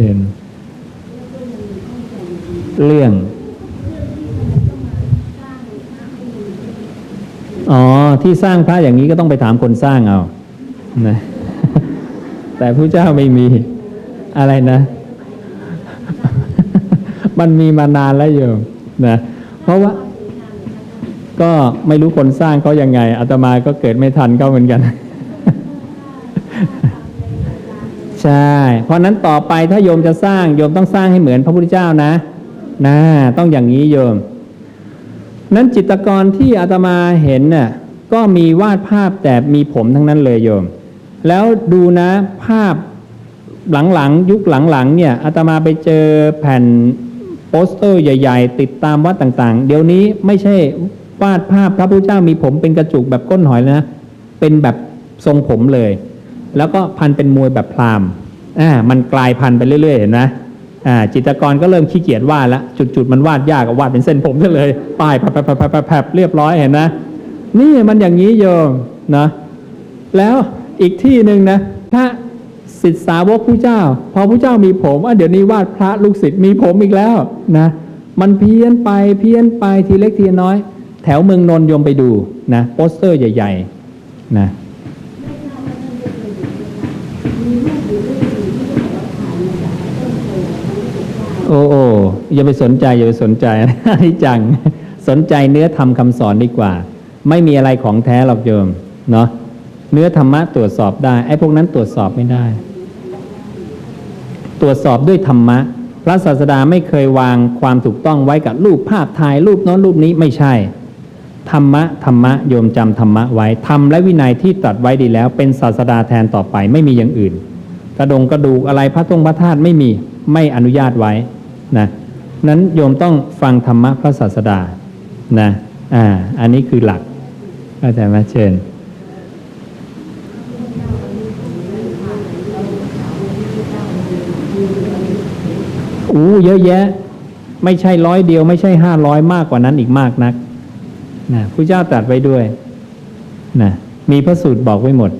ชิญเรื่อง อ๋อ ที่สร้างพระอย่างนี้ก็ต้องไปถามคนสร้างเอานะแต่พระเจ้าไม่มีอะไรนะ มันมีมานานแล้วโยมนะเพราะว่าก็ไม่รู้คนสร้างเขายังไงอาตมาก็เกิดไม่ทันเขาเหมือนกัน ใช่ เพราะนั้นต่อไปถ้าโยมจะสร้างโยมต้องสร้างให้เหมือนพระพุทธเจ้านะนะต้องอย่างนี้โยม นั้นจิตกรที่อาตมาเห็นน่ะก็มีวาดภาพแต่มีผมทั้งนั้นเลยโยม แล้วดูนะภาพหลังๆยุคหลังๆเนี่ยอาตมาไปเจอแผ่นโปสเตอร์ใหญ่ ๆ ติดตามวัดต่างๆ เดี๋ยวนี้ไม่ใช่วาดภาพพระพุทธเจ้ามีผมเป็นกระจุกแบบก้นหอยเลยนะเป็นแบบทรงผมเลย แล้วก็พันเป็นมวยแบบพราหมณ์อ่ามันกลายพันไปเรื่อยๆเห็นไหมอ่าจิตรกรก็เริ่มขี้เกียจวาดแล้วจุดๆมันวาดยากก็วาดเป็นเส้นผมซะเลยป้ายแผลบๆเรียบร้อยเห็นนะนี่มันอย่างนี้โยมนะแล้วอีกที่หนึ่งนะพระศิษย์สาวกผู้เจ้า พอผู้เจ้ามีผมอะเดี๋ยวนี้วาดพระลูกศิษย์มีผมอีกแล้วนะมันเพี้ยนไปเพี้ยนไปทีเล็กทีน้อย แถวเมืองนนยมไปดูนะโปสเตอร์ใหญ่ ๆ นะ โอ้โอ้อย่าไปสนใจ อย่าไปสนใจนี่จัง สนใจเนื้อธรรมคำสอนดีกว่า ไม่มีอะไรของแท้หรอกโยมเนาะเนื้อธรรมะตรวจสอบได้ไอ้พวกนั้นตรวจสอบไม่ได้ ตรวจสอบด้วยธรรมะ พระศาสดาไม่เคยวางความถูกต้องไว้กับรูปภาพถ่ายรูปน้อนรูปนี้ไม่ใช่ ธรรมะธรรมะโยมจำธรรมะไว้ธรรมและวินัยที่ตรัสไว้ดีแล้ว เป็นศาสดาแทนต่อไปไม่มีอย่างอื่น กระดงกระดูกอะไรพระตรงพระธาตุไม่มีไม่อนุญาตไว้ นะนั้นโยมต้องฟังธรรมะพระศาสดานะอ่าอันนี้คือหลักเข้าใจไหมเชิญอู้เยอะแยะ ไม่ใช่ร้อยเดียว ไม่ใช่ห้าร้อยมากกว่านั้นอีกมากนักนะพระเจ้าตรัสไว้ด้วยนะมีพระสูตรบอกไว้หมด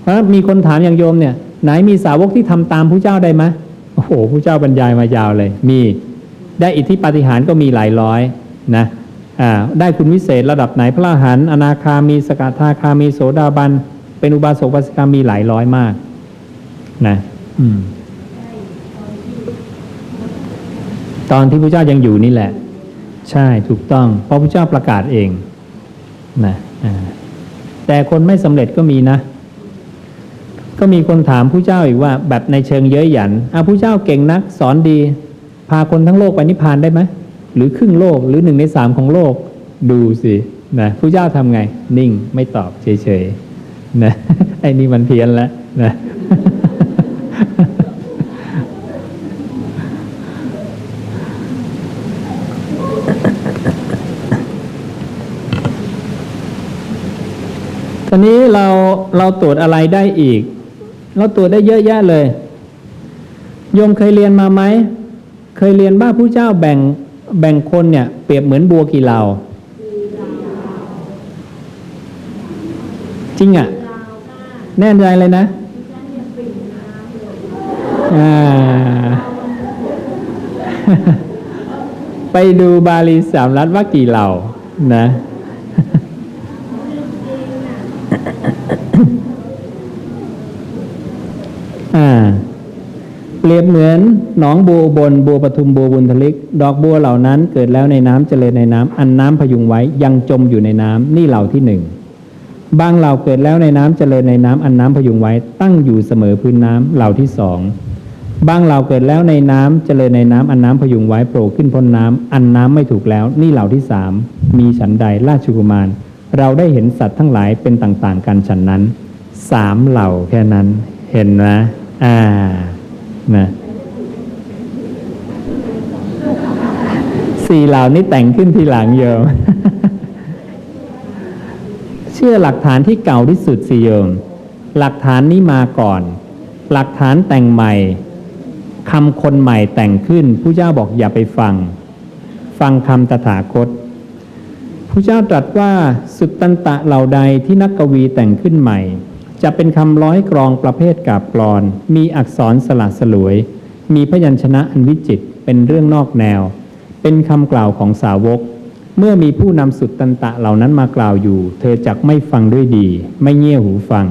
เพราะมีคนถามอย่างโยมเนี่ย ไหนมีสาวกที่ทำตามพระเจ้าได้ไหม อ้โหพระเจ้าบรรยายมายาวเลย มีได้อิทธิปาฏิหาริย์ก็มีหลายร้อยนะอ่าได้คุณวิเศษระดับไหนพระอรหันต์อนาคามีสกทาคามีโสดาบัน เป็นอุบาสกบาสิกามีหลายร้อยมาก นะอืมตอนที่พระเจ้ายังอยู่นี่แหละ ใช่ถูกต้อง เพราะพระเจ้าประกาศเองนะแต่คนไม่สำเร็จก็มีนะ ก็มีคนถามผู้เจ้าอีกว่าแบบในเชิงเย้ยหยันอะผู้เจ้าเก่งนักสอนดี พาคนทั้งโลกไปนิพพานได้ไหมหรือครึ่งโลกหรือหนึ่งในสามของโลกดูสินะผู้เจ้าทำไง นิ่งไม่ตอบเฉยๆนะไอ้นี่มันเพี้ยนแล้วนะตอนนี้เราเราตรวจอะไรได้อีก เราตรวจได้เยอะแยะเลย โยมเคยเรียนมาไหม เคยเรียนว่าผู้เจ้าแบ่งแบ่งคนเนี่ย เปรียบเหมือนบัวกี่เหล่าจริงอะ่ะ แน่ใจเลยนะอ่าไปดูบาลีสามรัฐว่ากี่เหล่านะ อ่า เป รียบเหมือนหนองบัวบนบัวปทุมบัวบุญทลิก ดอกบัวเหล่านั้นเกิดแล้วในน้ำเจริญในน้ำอันน้ำพยุงไว้ยังจมอยู่ในน้ำนี่เหล่าที่หนึ่งบางเหล่าเกิดแล้วในน้ำเจริญในน้ำอันน้ำพยุงไว้ตั้งอยู่เสมอพื้นน้ำเหล่าที่สองบางเหล่าเกิดแล้วในน้ำเจริญในน้ำอันน้ำพยุงไว้โผล่ขึ้นพ้นน้ำอันน้ำไม่ถูกแล้วนี่เหล่าที่สามมีฉันใดราชกุมาร เราได้เห็นสัตว์ทั้งหลายเป็นต่างๆ กันฉันนั้นสามเหล่าแค่นั้นเห็นไหมอ่า นะสี่เหล่านี้แต่งขึ้นทีหลังโยม เชื่อหลักฐานที่เก่าที่สุดสิโยม หลักฐานนี้มาก่อน หลักฐานแต่งใหม่คำคนใหม่แต่งขึ้นผู้เจ้าบอกอย่าไปฟัง ฟังคำตถาคตผู้เจ้าตรัสว่าสุตตันตะเหล่าใดที่นักกวีแต่งขึ้นใหม่ จะเป็นคำร้อยกรองประเภทกาบกรอน มีอักษรสลัดสลวย มีพยัญชนะอันวิจิตเป็นเรื่องนอกแนว เป็นคำกล่าวของสาวก เมื่อมีผู้นำสุดตันตะเหล่านั้นมากล่าวอยู่ เธอจักไม่ฟังด้วยดี ไม่เงี่ยหูฟัง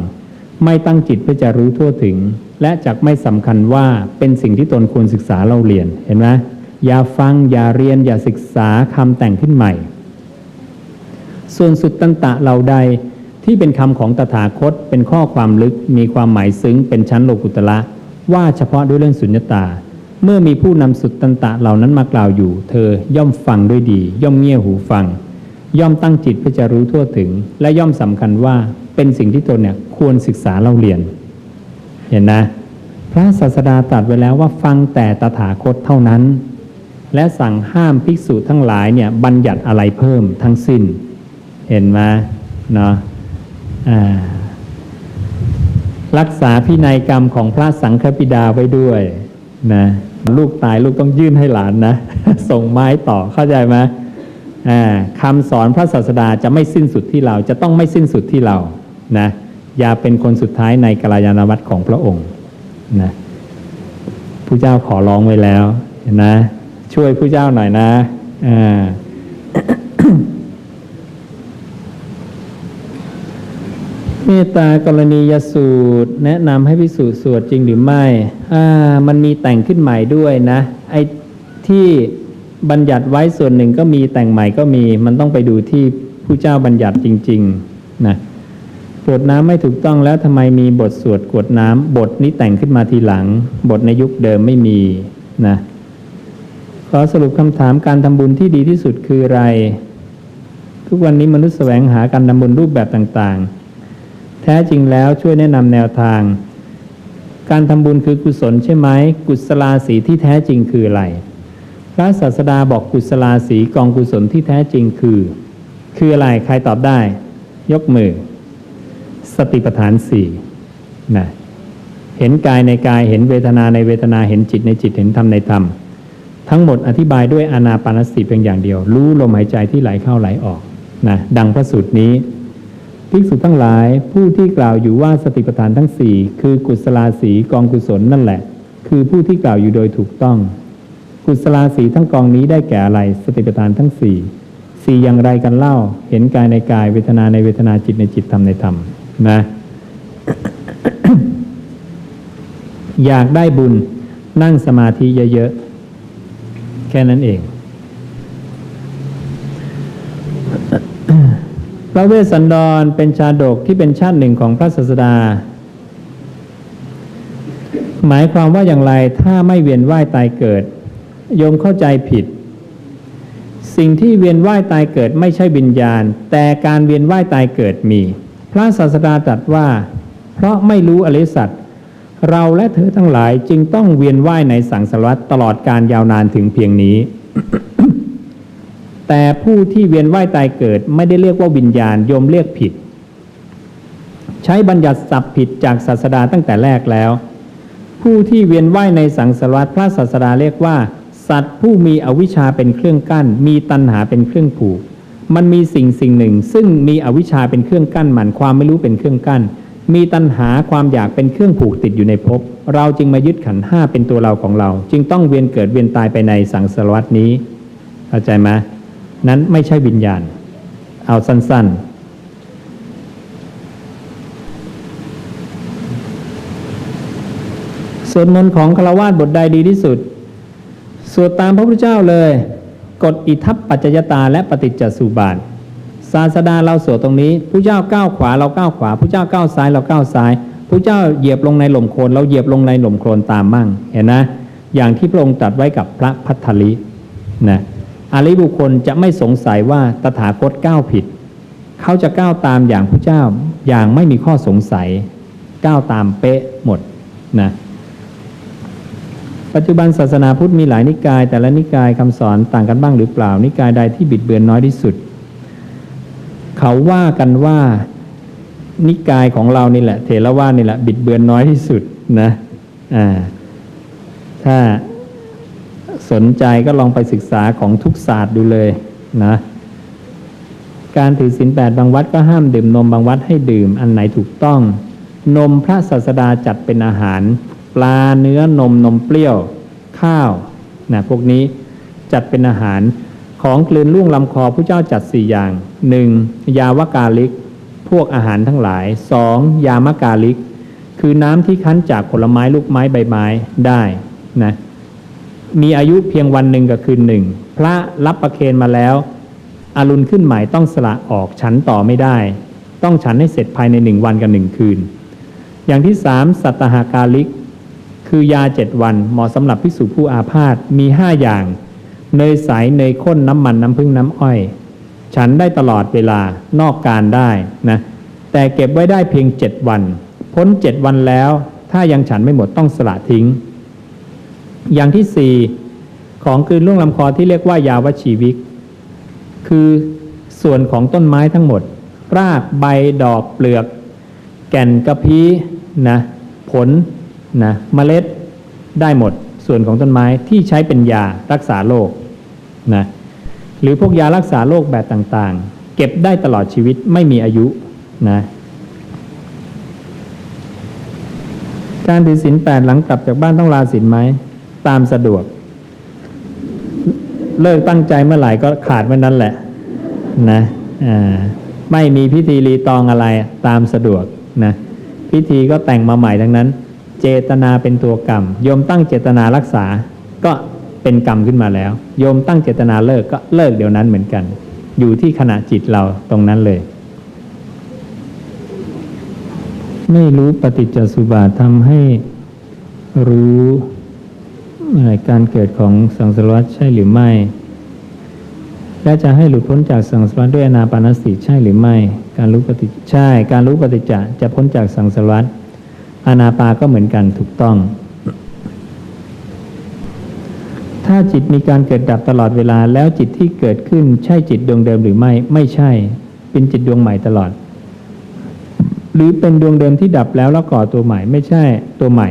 ไม่ตั้งจิตเพื่อจะรู้ทั่วถึง และจักไม่สำคัญว่าเป็นสิ่งที่ตนควรศึกษาเราเรียนเห็นไหมอย่าฟังอย่าเรียนอย่าศึกษาคำแต่งขึ้นใหม่ ส่วนสุดตันตะเหล่าใด ที่เป็นคำของตถาคตเป็นข้อความลึกมีความหมายซึ้งเป็นชั้นโลกุตละว่าเฉพาะด้วยเรื่องสุญญตา เมื่อมีผู้นำสุดตันตะเหล่านั้นมากล่าวอยู่ เธอย่อมฟังด้วยดี ย่อมเงี่ยหูฟัง ย่อมตั้งจิตเพื่อจะรู้ทั่วถึง และย่อมสำคัญว่าเป็นสิ่งที่ตนเนี่ยควรศึกษาเล่าเรียน เห็นนะ พระศาสดาตรัสไว้แล้วว่าฟังแต่ตถาคตเท่านั้น และสั่งห้ามภิกษุทั้งหลายเนี่ยบัญญัติอะไรเพิ่มทั้งสิ้น เห็นไหมเนาะ รักษาพินัยกรรมของพระสังฆบิดาไว้ด้วยนะลูกตายลูกต้องยื่นให้หลานนะ ส่งไม้ต่อเข้าใจไหมคำสอนพระศาสดาจะไม่สิ้นสุดที่เราจะต้องไม่สิ้นสุดที่เรานะอย่าเป็นคนสุดท้ายในกาลยานวัตรของพระองค์นะผู้เจ้าขอร้องไว้แล้วนนะช่วยผู้เจ้าหน่อยนะอ่า เมตตากรณียสูตร แนะนำให้พิสูจน์สวดจริงหรือไม่ อ่า มันมีแต่งขึ้นใหม่ด้วยนะ ไอ้ที่บัญญัติไว้ส่วนหนึ่งก็มีแต่งใหม่ก็มี มันต้องไปดูที่ผู้เจ้าบัญญัติจริง ๆ นะกวดน้ำไม่ถูกต้องแล้วทำไมมีบทสวดกวดน้ำบทนี้แต่งขึ้นมาทีหลัง บทในยุคเดิมไม่มีนะขอสรุปคำถามการทำบุญที่ดีที่สุดคืออะไร ทุกวันนี้มนุษย์แสวงหาการทำบุญรูปแบบต่างๆ แท้จริงแล้วช่วยแนะนำแนวทาง การทำบุญคือกุศลใช่ไหมกุศลาสีที่แท้จริงคืออะไร พระศาสดาบอกกุศลาสีกองกุศลที่แท้จริงคือ คืออะไรใครตอบได้ ยกมือ สติปัฏฐานสี่นะเห็นกายในกายเห็นเวทนาในเวทนาเห็นจิตในจิตเห็นธรรมในธรรม ทั้งหมดอธิบายด้วยอานาปานสติเพียงอย่างเดียว รู้ลมหายใจที่ไหลเข้าไหลออกนะดังพระสูตรนี้ ภิกษุทั้งหลายผู้ที่กล่าวอยู่ว่าสติปัฏฐานทั้งสี่คือกุศลาสีกองกุศลนั่นแหละ คือผู้ที่กล่าวอยู่โดยถูกต้อง กุศลาสีทั้งกองนี้ได้แก่อะไร สติปัฏฐานทั้งสี่สี่อย่างไรกันเล่า เห็นกายในกายเวทนาในเวทนาจิตในจิตธรรมในธรรมนะ อยากได้บุญนั่งสมาธิเยอะๆ แค่นั้นเอง พระเวสสันดรเป็นชาดกที่เป็นชาติหนึ่งของพระศาสดา หมายความว่าอย่างไรถ้าไม่เวียนว่ายตายเกิด โยมเข้าใจผิด สิ่งที่เวียนว่ายตายเกิดไม่ใช่วิญญาณ แต่การเวียนว่ายตายเกิดมี พระศาสดาตรัสว่า เพราะไม่รู้อริสัตเราและเธอทั้งหลายจึงต้องเวียนว่ายในสังสารวัฏตลอดการยาวนานถึงเพียงนี้ แต่ผู้ที่เวียนว่ายตายเกิดไม่ได้เรียกว่าวิญญาณโยมเรียกผิด ใช้บัญญัติศัพท์ผิดจากศาสดาตั้งแต่แรกแล้ว ผู้ที่เวียนว่ายในสังสารวัฏพระศาสดาเรียกว่า สัตว์ผู้มีอวิชชาเป็นเครื่องกั้น มีตัณหาเป็นเครื่องผูก มันมีสิ่งสิ่งหนึ่ง ซึ่งมีอวิชชาเป็นเครื่องกั้นมันความไม่รู้เป็นเครื่องกั้น มีตัณหาความอยากเป็นเครื่องผูกติดอยู่ในภพเราจึงมายึดขันห้าเป็นตัวเราของเรา จึงต้องเวียนเกิดเวียนตายไปในสังสารวัฏนี้เข้าใจไหม นั้นไม่ใช่วิญญาณ เอาสั้น ๆสวดมนต์ของฆราวาสบทใดดีที่สุด สวดตามพระพุทธเจ้าเลย กฎอิทัปปัจจยตาและปฏิจจสุบาท ศาสดาเราสวดตรงนี้ผู้เจ้าก้าวขวาเราก้าวขวาผู้เจ้าก้าวซ้ายเราก้าวซ้ายผู้เจ้าเหยียบลงในหล่มโคลนเราเหยียบลงในหล่มโคลนตามมั่งเห็นนะ อย่างที่พระองค์ตรัสไว้กับพระพัทธลินะ อริบุคคลจะไม่สงสัยว่าตถาคตก้าวผิด เขาจะก้าวตามอย่างผู้เจ้าอย่างไม่มีข้อสงสัย ก้าวตามเป๊ะหมดนะปัจจุบันศาสนาพุทธมีหลายนิกาย แต่ละนิกายคำสอนต่างกันบ้างหรือเปล่า นิกายใดที่บิดเบือนน้อยที่สุด เขาว่ากันว่านิกายของเรานี่แหละ เถรวาทนี่แหละ บิดเบือนน้อยที่สุดนะอ่าถ้า สนใจก็ลองไปศึกษาของทุกศาสตร์ดูเลยนะการถือศีลแปดบางวัดก็ห้ามดื่มนมบางวัดให้ดื่มอันไหนถูกต้อง นมพระศาสดาจัดเป็นอาหาร ปลาเนื้อนมนมเปรี้ยว ข้าวนะพวกนี้จัดเป็นอาหารของกลืนล่วงลำคอผู้เจ้าจัดสี่อย่างหนึ่งยาวกาลิก พวกอาหารทั้งหลายสองยามกาลิก คือน้ำที่คั้นจากผลไม้ลูกไม้ใบไม้ได้นะ มีอายุเพียงวันหนึ่งกับคืนหนึ่ง พระรับประเคนมาแล้ว อรุณขึ้นใหม่ต้องสละออกฉันต่อไม่ได้ ต้องฉันให้เสร็จภายในหนึ่งวันกับหนึ่งคืน อย่างที่สามสัตหากาลิก คือยาเจ็ดวันเหมาะสำหรับภิกษุผู้อาพาธมีห้าอย่าง เนยใสเนยข้นน้ำมันน้ำพึ่งน้ำอ้อย ฉันได้ตลอดเวลานอกการได้นะแต่เก็บไว้ได้เพียงเจ็ดวัน พ้นเจ็ดวันแล้ว ถ้ายังฉันไม่หมดต้องสละทิ้ง อย่างที่สี่ของคืนล่วงลำคอที่เรียกว่ายาวชีวิก คือส่วนของต้นไม้ทั้งหมด รากใบดอกเปลือก แก่นกระพี้นะผลนะเมล็ดได้หมด ส่วนของต้นไม้ที่ใช้เป็นยารักษาโรคนะหรือพวกยารักษาโรคแบบต่างๆ เก็บได้ตลอดชีวิตไม่มีอายุนะการถือศีลแปดหลังกลับจากบ้านต้องลาศีลไหม ตามสะดวก เลิกตั้งใจเมื่อไหร่ก็ขาดเมื่อนั้นแหละ นะไม่มีพิธีรีตองอะไรตามสะดวกนะพิธีก็แต่งมาใหม่ทั้งนั้น เจตนาเป็นตัวกรรมโยมตั้งเจตนารักษาก็เป็นกรรมขึ้นมาแล้ว โยมตั้งเจตนาเลิกก็เลิกเดี๋ยวนั้นเหมือนกัน อยู่ที่ขณะจิตเราตรงนั้นเลย ไม่รู้ปฏิจจสุบาททำให้รู้ การเกิดของสังสารวัฏใช่หรือไม่ และจะให้หลุดพ้นจากสังสารวัฏด้วยอนาปานสติใช่หรือไม่ การรู้ปฏิใช่ การรู้ปฏิจจะจะพ้นจากสังสารวัฏอนาปาก็เหมือนกันถูกต้อง ถ้าจิตมีการเกิดดับตลอดเวลาแล้วจิตที่เกิดขึ้นใช่จิตดวงเดิมหรือไม่ ไม่ใช่ เป็นจิตดวงใหม่ตลอด หรือเป็นดวงเดิมที่ดับแล้วแล้วก่อตัวใหม่ ไม่ใช่ตัวใหม่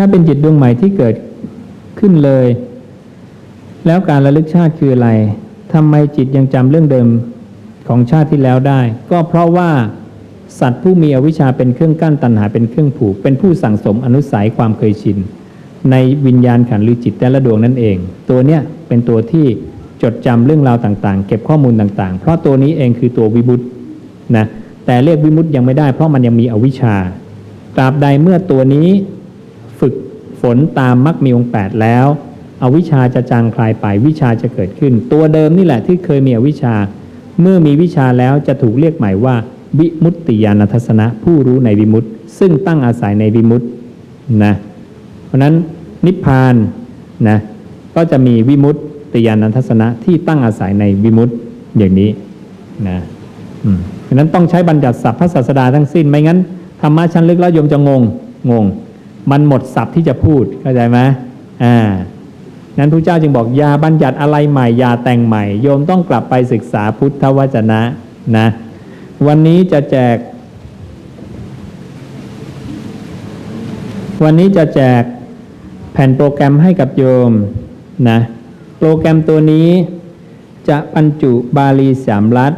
ถ้าเป็นจิตดวงใหม่ที่เกิดขึ้นเลย แล้วการระลึกชาติคืออะไรทำไมจิตยังจำเรื่องเดิมของชาติที่แล้วได้ ก็เพราะว่าสัตว์ผู้มีอวิชชาเป็นเครื่องกั้นตัณหาเป็นเครื่องผูก เป็นผู้สั่งสมอนุสัยความเคยชิน ในวิญญาณขันหรือจิตแต่ละดวงนั่นเอง ตัวเนี้ยเป็นตัวที่จดจำเรื่องราวต่างๆ เก็บข้อมูลต่างๆ เพราะตัวนี้เองคือตัววิมุตนะแต่เรียกวิมุตยังไม่ได้เพราะมันยังมีอวิชชาตราบใดเมื่อตัวนี้ ฝนตามมรรคมีองค์แปดแล้วอวิชชาจะจางคลายไปวิชาจะเกิดขึ้น ตัวเดิมนี่แหละที่เคยมีอวิชชา เมื่อมีวิชาแล้วจะถูกเรียกใหม่ว่า วิมุตติญาณทัศนะ ผู้รู้ในวิมุตติซึ่งตั้งอาศัยในวิมุตตินะเพราะนั้นนิพพานนะก็จะมีวิมุตติญาณทัศนะที่ตั้งอาศัยในวิมุตติอย่างนี้นะเพราะฉะนั้นต้องใช้บัญญัติศัพท์พระศาสดาทั้งสิ้นไม่งั้นธรรมะชั้นลึกแล้วโยมจะงงงง มันหมดศัพท์ที่จะพูดเข้าใจไหมอ่านั้นพระเจ้าจึงบอกยาบัญญัติอะไรใหม่ยาแต่งใหม่ โยมต้องกลับไปศึกษาพุทธวจนะนะ วันนี้จะแจก วันนี้จะแจกแผ่นโปรแกรมให้กับโยมนะโปรแกรมตัวนี้จะบรรจุบาลีสามรัฐ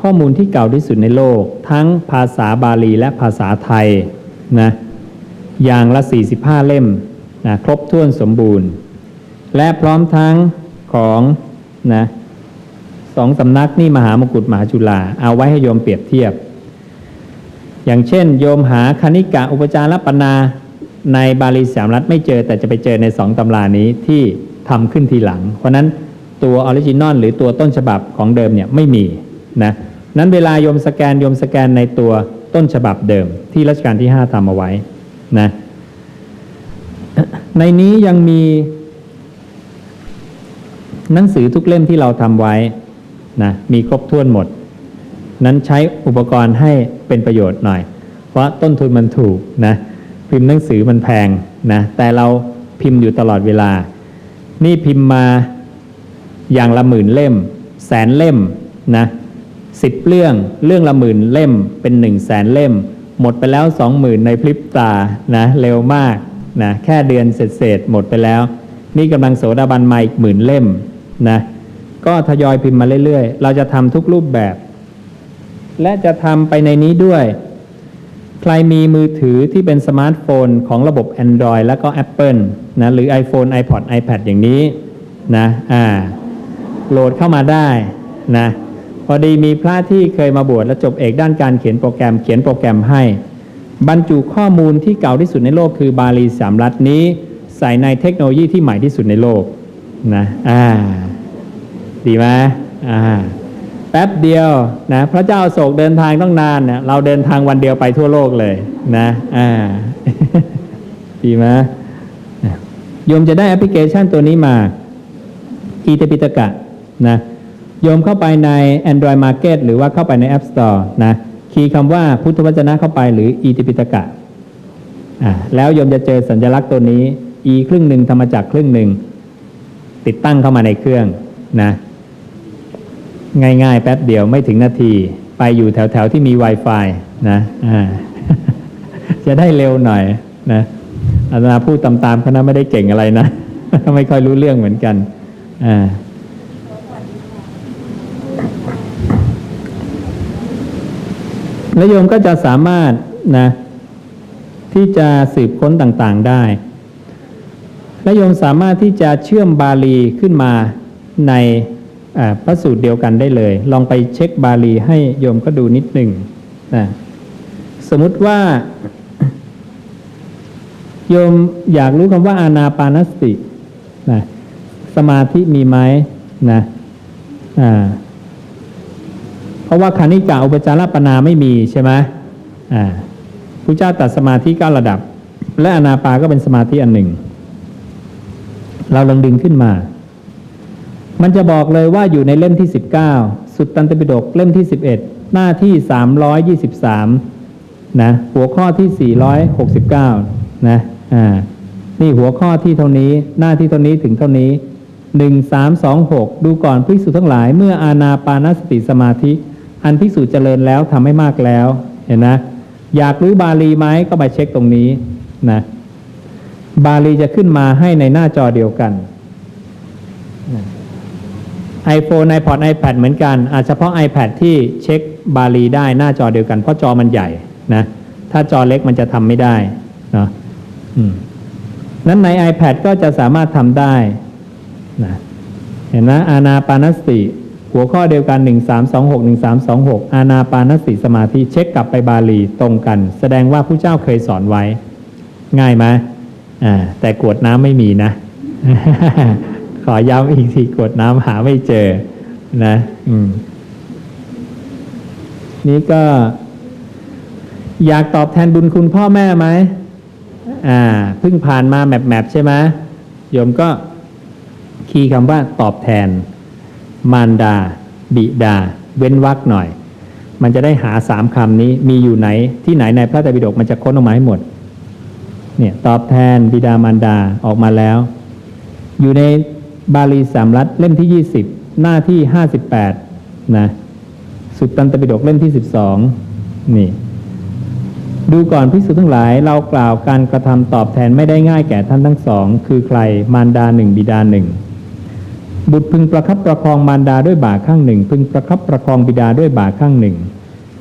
ข้อมูลที่เก่าที่สุดในโลก ทั้งภาษาบาลีและภาษาไทยนะ อย่างละ 45 เล่มนะครบถ้วนสมบูรณ์ และพร้อมทั้งของนะสองสำนักนี่มหามกุฏมหาจุฬาเอาไว้ให้โยมเปรียบเทียบ อย่างเช่น โยมหาคณิกะอุปจารปนาในบาลีสามรัฐไม่เจอ แต่จะไปเจอในสองตำรานี้ที่ทำขึ้นทีหลัง เพราะนั้นตัวออริจินอลหรือตัวต้นฉบับของเดิมเนี่ยไม่มีนะนั้นเวลาโยมสแกนโยมสแกนในตัวต้นฉบับเดิม ที่รัชกาลที่ 5ทำเอาไว้ นะในนี้ยังมี หนังสือทุกเล่มที่เราทำไว้นะมีครบถ้วนหมด นั้นใช้อุปกรณ์ให้เป็นประโยชน์หน่อย เพราะต้นทุนมันถูกนะพิมพ์หนังสือมันแพงนะแต่เราพิมพ์อยู่ตลอดเวลา นี่พิมพ์มาอย่างละหมื่นเล่ม แสนเล่มนะสิบเรื่องเรื่องละหมื่นเล่มเป็นหนึ่งแสนเล่ม หมดไปแล้วสองหมื่นในพริบตานะเร็วมากนะแค่เดือนเศษๆหมดไปแล้ว นี่กำลังโสดาบันมาอีกหมื่นเล่มนะก็ทยอยพิมพ์มาเรื่อยๆ เราจะทำทุกรูปแบบ และจะทำไปในนี้ด้วย ใครมีมือถือที่เป็นสมาร์ทโฟนของระบบ Android แล้วก็ Apple นะหรือ iPhone iPod iPad อย่างนี้นะอ่าโหลดเข้ามาได้นะ อดีมีพระที่เคยมาบวชและจบเอกด้านการเขียนโปรแกรมเขียนโปรแกรมให้ บรรจุข้อมูลที่เก่าที่สุดในโลกคือบาลีสามรัฐนี้ ใส่ในเทคโนโลยีที่ใหม่ที่สุดในโลกนะอ่าดีไหมอ่าแป๊บเดียวนะพระเจ้าโศกเดินทางต้องนานเนี่ยเราเดินทางวันเดียวไปทั่วโลกเลยนะอ่าดีไหมโยมจะได้แอปพลิเคชันตัวนี้มาอีเตปิตกะนะ โยมเข้าไปใน Android Market หรือว่าเข้าไปใน App Store นะ คีย์คำว่าพุทธวจนะเข้าไปหรืออีเตปิตกะอ่าแล้วโยมจะเจอสัญลักษณ์ตัวนี้ e ครึ่งหนึ่งธรรมจักรครึ่งหนึ่ง ติดตั้งเข้ามาในเครื่องนะ ง่ายๆ แป๊บเดียวไม่ถึงนาที ไปอยู่แถวๆที่มี Wi-Fi นะอ่าจะได้เร็วหน่อยนะอาตมาพูดตามๆคณะไม่ได้เก่งอะไรนะ ไม่ค่อยรู้เรื่องเหมือนกันอ่า แล้วโยมก็จะสามารถนะที่จะสืบค้นต่างๆได้ และโยมสามารถที่จะเชื่อมบาลีขึ้นมาในพระสูตรเดียวกันได้เลย ลองไปเช็คบาลีให้โยมก็ดูนิดหนึ่งนะสมมติว่า โยมอยากรู้คำว่าอานาปานสตินะสมาธิมีไหมนะอ่า ราะว่าคานิกาอุปจารปนาไม่มีใช่ไหมอ่าพระเจ้าตัดสมาธิเก้าระดับ และอนาปาก็เป็นสมาธิอันหนึ่ง เราลองดึงขึ้นมา มันจะบอกเลยว่าอยู่ในเล่มที่ 19 สุตตันตปิฎกเล่มที่ 11 หน้าที่ 323 นะ หัวข้อที่ 469 นะอ่านี่หัวข้อที่เท่านี้หน้าที่เท่านี้ถึงเท่านี้ 1 3 2 6 ดูก่อนภิกษุทั้งหลายเมื่ออาณาปานสติสมาธิ อันภิกษุเจริญแล้วทำให้มากแล้ว เห็นนะ อยากรู้บาลีไหมก็ไปเช็คตรงนี้นะ บาลีจะขึ้นมาให้ในหน้าจอเดียวกัน iPhone iPod iPad เหมือนกันอาจเฉพาะ iPad ที่เช็คบาลีได้หน้าจอเดียวกัน เพราะจอมันใหญ่นะ ถ้าจอเล็กมันจะทำไม่ได้นะนั้นใน iPad ก็จะสามารถทำได้นะเห็นนะอานาปานสติ หัวข้อเดียวกัน 1 3 2 6 1 3 2 6 อานาปานสติสมาธิเช็คกลับไปบาลีตรงกัน แสดงว่าผู้เจ้าเคยสอนไว้ ง่ายไหมอ่าแต่กวดน้ำไม่มีนะ ขอย้ำอีกทีกวดน้ำหาไม่เจอนะอืมนี่ก็อยากตอบแทนบุญคุณพ่อแม่ไหมอ่าเพิ่งผ่านมาแมปแมปใช่ไหมโยมก็คีย์คำว่าตอบแทน มารดา บิดา เว้นวรรคหน่อย มันจะได้หาสามคำนี้มีอยู่ไหนที่ไหนในพระไตรปิฎกมันจะค้นออกมาให้หมดเนี่ยตอบแทนบิดามารดาออกมาแล้ว อยู่ในบาลีสามรัฐเล่มที่20หน้าที่58นะสุตตันตปิฎกเล่มที่12นี่ดูก่อนพิสุทั้งหลายเรากล่าวการกระทำตอบแทนไม่ได้ง่ายแก่ท่านทั้งสอง คือใครมารดาหนึ่งบิดาหนึ่ง บุตรพึงประคับประคองมารดาด้วยบ่าข้างหนึ่ง พึงประคับประคองบิดาด้วยบ่าข้างหนึ่ง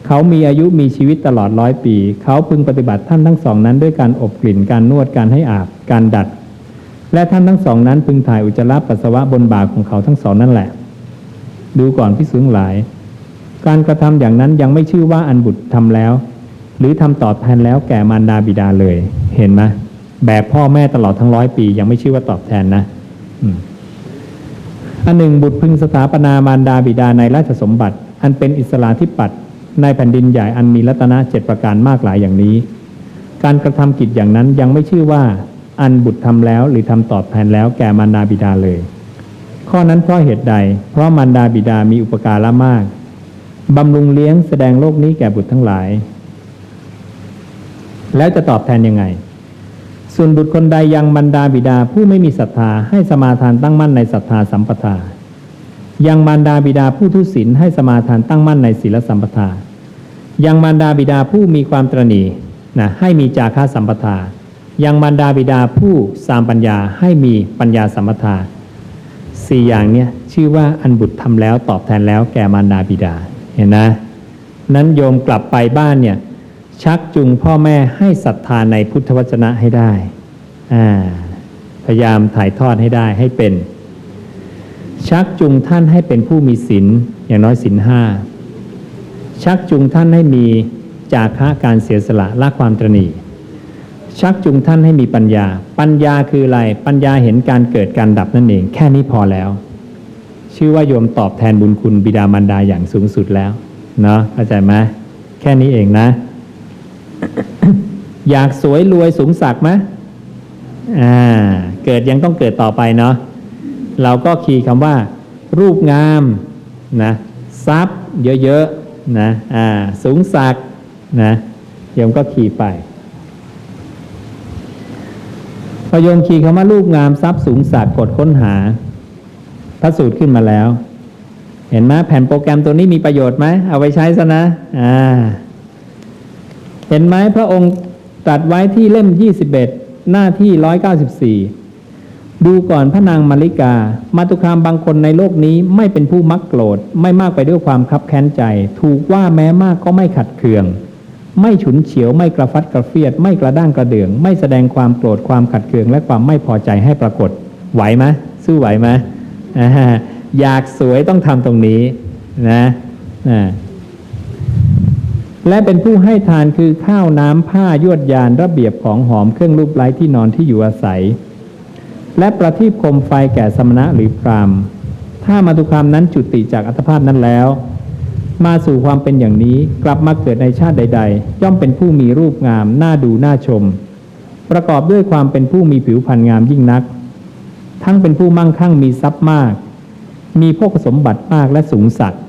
เขามีอายุมีชีวิตตลอดร้อยปี เขาพึงปฏิบัติท่านทั้งสองนั้นด้วยการอบกลิ่นการนวดการให้อาบการดัด และท่านทั้งสองนั้นพึงถ่ายอุจจาระปัสสาวะบนบ่าของเขาทั้งสองนั่นแหละ ดูก่อนพิสูจน์หลาย การกระทำอย่างนั้นยังไม่ชื่อว่าอันบุตรทำแล้ว หรือทำตอบแทนแล้วแก่มารดาบิดาเลย เห็นไหมแบบพ่อแม่ตลอดทั้งร้อยปี ยังไม่ชื่อว่าตอบแทนนะ อืม อันหนึ่งบุตรพึงสถาปนามารดาบิดาในราชสมบัติ อันเป็นอิสลาธิปัตย์ในแผ่นดินใหญ่อันมีรัตนะเจ็ดประการมากหลายอย่างนี้ การกระทำกิจอย่างนั้นยังไม่ชื่อว่าอันบุตรทำแล้วหรือทำตอบแทนแล้วแก่มารดาบิดาเลย ข้อนั้นเพราะเหตุใด เพราะมารดาบิดามีอุปการะมากบำรุงเลี้ยงแสดงโลกนี้แก่บุตรทั้งหลาย แล้วจะตอบแทนยังไง ส่วนบุตรคนใดยังมารดาบิดาผู้ไม่มีศรัทธาให้สมาทานตั้งมั่นในศรัทธาสัมปทา ยังมารดาบิดาผู้ทุศีลให้สมาทานตั้งมั่นในศีลสัมปทา ยังมารดาบิดาผู้มีความตรณีนะให้มีจาคาสัมปทา ยังมารดาบิดาผู้สามปัญญาให้มีปัญญาสัมปทาสี่อย่างเนี้ยชื่อว่าอันบุตรทำแล้วตอบแทนแล้วแก่มารดาบิดาเห็นนะนั้นโยมกลับไปบ้านเนี่ย ชักจูงพ่อแม่ให้ศรัทธาในพุทธวจนะให้ได้อ่าพยายามถ่ายทอดให้ได้ให้เป็น ชักจูงท่านให้เป็นผู้มีศีลอย่างน้อยศีลห้าชักจูงท่านให้มีจาคะการเสียสละละความตรณีชักจูงท่านให้มีปัญญา ปัญญาคืออะไร ปัญญาเห็นการเกิดการดับนั่นเอง แค่นี้พอแล้ว ชื่อว่าโยมตอบแทนบุญคุณบิดามารดาอย่างสูงสุดแล้ว เนาะเข้าใจไหมแค่นี้เองนะ อยากสวยรวยสูงสักไหมอ่า เกิดยังต้องเกิดต่อไปเนาะ เราก็คีย์คำว่า รูปงามนะทรัพย์เยอะๆนะอ่าสูงสักนะโยมก็คีย์ไปพอโยมคีย์คำว่ารูปงามทรัพย์สูงสักกดค้นหาพระสูตรขึ้นมาแล้ว เห็นไหมแผ่นโปรแกรมตัวนี้มีประโยชน์ไหมเอาไปใช้ซะนะอ่าเห็นไหมพระองค์ ตรัสไว้ที่เล่ม 21 หน้าที่ 194 ดูก่อนพระนางมาริกา มาตุคามบางคนในโลกนี้ไม่เป็นผู้มักโกรธ ไม่มากไปด้วยความคับแค้นใจ ถูกว่าแม้มากก็ไม่ขัดเคือง ไม่ฉุนเฉียวไม่กระฟัดกระเฟียด ไม่กระด้างกระเดือง ไม่แสดงความโกรธความขัดเคือง และความไม่พอใจให้ปรากฏ ไหวไหมสู้ไหวไหมอยากสวยต้องทำตรงนี้นะอ่า และเป็นผู้ให้ทานคือข้าวน้ำผ้ายวดยานระเบียบของหอมเครื่องรูปไล้ที่นอนที่อยู่อาศัย และประทีปคมไฟแก่สมณะหรือพรามถ้ามาตุคามนั้นจุติจากอัตภาพนั้นแล้ว มาสู่ความเป็นอย่างนี้กลับมาเกิดในชาติใด ๆ ย่อมเป็นผู้มีรูปงามน่าดูน่าชม ประกอบด้วยความเป็นผู้มีผิวพรรณงามยิ่งนัก ทั้งเป็นผู้มั่งคั่งมีทรัพย์มาก มีพวกสมบัติมากและสูงสักดิ์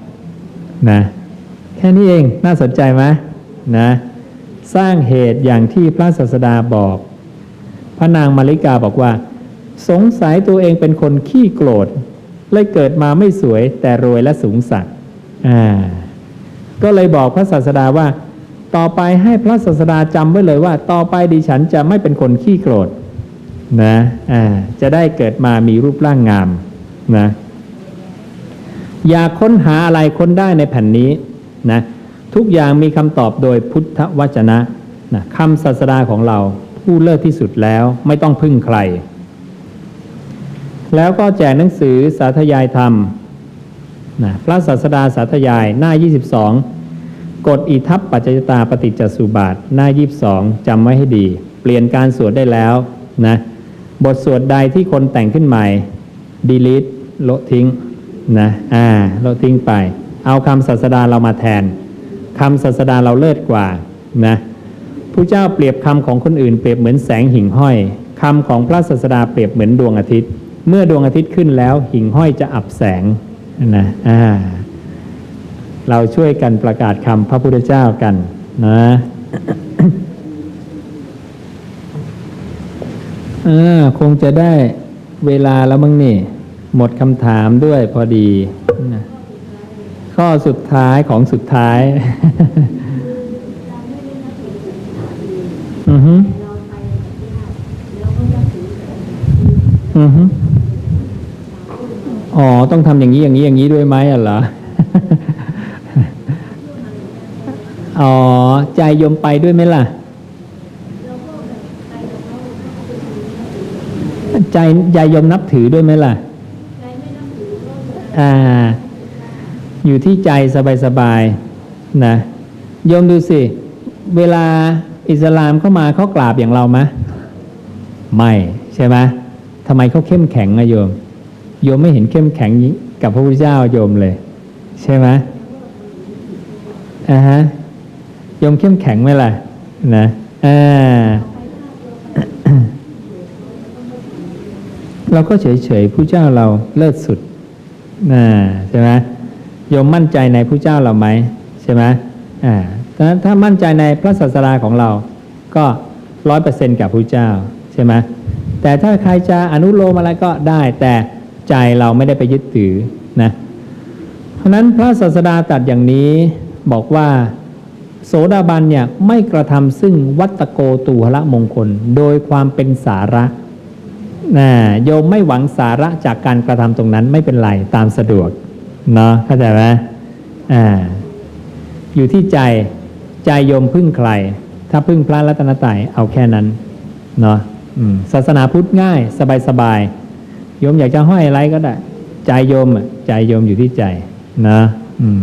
นะ ค่นี้เองน่าสนใจไหมนะสร้างเหตุอย่างที่พระศาสดาบอก พระนางมาริกาบอกว่า สงสัยตัวเองเป็นคนขี้โกรธเลยเกิดมาไม่สวยแต่รวยและสูงสักดิ์อ่าก็เลยบอกพระศาสดาว่า ต่อไปให้พระศาสดาจำไว้เลยว่า ต่อไปดิฉันจะไม่เป็นคนขี้โกรธนะอ่าจะได้เกิดมามีรูปร่างงามนะ อยากค้นหาอะไรค้นได้ในแผ่นนี้ นะทุกอย่างมีคำตอบโดยพุทธวจนะนะคำศาสดาของเราผู้เลิศที่สุดแล้วไม่ต้องพึ่งใคร แล้วก็แจกหนังสือสาธยายธรรมนะพระศาสดาสาธยายหน้า 22 กฎอิทัปปัจจยตาปฏิจจสุบาทหน้า 22จำไว้ให้ดี เปลี่ยนการสวดได้แล้วนะบทสวดใดที่คนแต่งขึ้นใหม่ดีลิทโละทิ้งนะอ่าโละทิ้งไป เอาคำศาสดาเรามาแทนคำศาสดาเราเลิศกว่านะผู้เจ้าเปรียบคำของคนอื่นเปรียบเหมือนแสงหิ่งห้อยคำของพระศาสดาเปรียบเหมือนดวงอาทิตย์ เมื่อดวงอาทิตย์ขึ้นแล้วหิ่งห้อยจะอับแสงนะอ่าเราช่วยกันประกาศคำพระพุทธเจ้ากันนะอ่าคงจะได้เวลาแล้วมั้งนี่ หมดคำถามด้วยพอดีนะ ข้อสุดท้ายของสุดท้าย อือฮึอือฮึอ๋อ ต้องทำอย่างนี้อย่างนี้อย่างนี้ด้วยไหมอะเหรอ อ๋อ ใจยมไปด้วยไหมล่ะ ใจใจยมนับถือด้วยไหมล่ะ อ่า อยู่ที่ใจสบายๆนะโยมดูสิ เวลาอิสลามเข้ามาเขากราบอย่างเราไหมไม่ใช่ไหมทำไมเขาเข้มแข็งอะโยม โยมไม่เห็นเข้มแข็งกับพระพุทธเจ้าโยมเลย ใช่ไหมอ่าฮะโยมเข้มแข็งไหมล่ะนะอ่าเราก็เฉยๆผู้เจ้าเราเลิศสุดนะใช่ไหม โยมมั่นใจในผู้เจ้าเราไหมใช่ไหมอ่าถ้าถ้ามั่นใจในพระศาสดาของเรา ก็ร้อยเปอร์เซ็นต์กับผู้เจ้าใช่ไหมแต่ถ้าใครจะอนุโลมอะไรก็ได้ แต่ใจเราไม่ได้ไปยึดถือนะ เพราะนั้นพระศาสดาตรัสอย่างนี้บอกว่าโสดาบันเนี่ยไม่กระทำซึ่งวัตโกตูหละมงคล โดยความเป็นสาระนะโยมไม่หวังสาระจากการกระทำตรงนั้นไม่เป็นไรตามสะดวก เนาะเข้าใจไหมอ่าอยู่ที่ใจใจโยมพึ่งใคร ถ้าพึ่งพระรัตนตรัยเอาแค่นั้นเนาะศาสนาพุทธง่าย สบายสบายๆโยมอยากจะห้อยอะไรก็ได้ ใจโยมอะใจโยมอยู่ที่ใจนะ อืม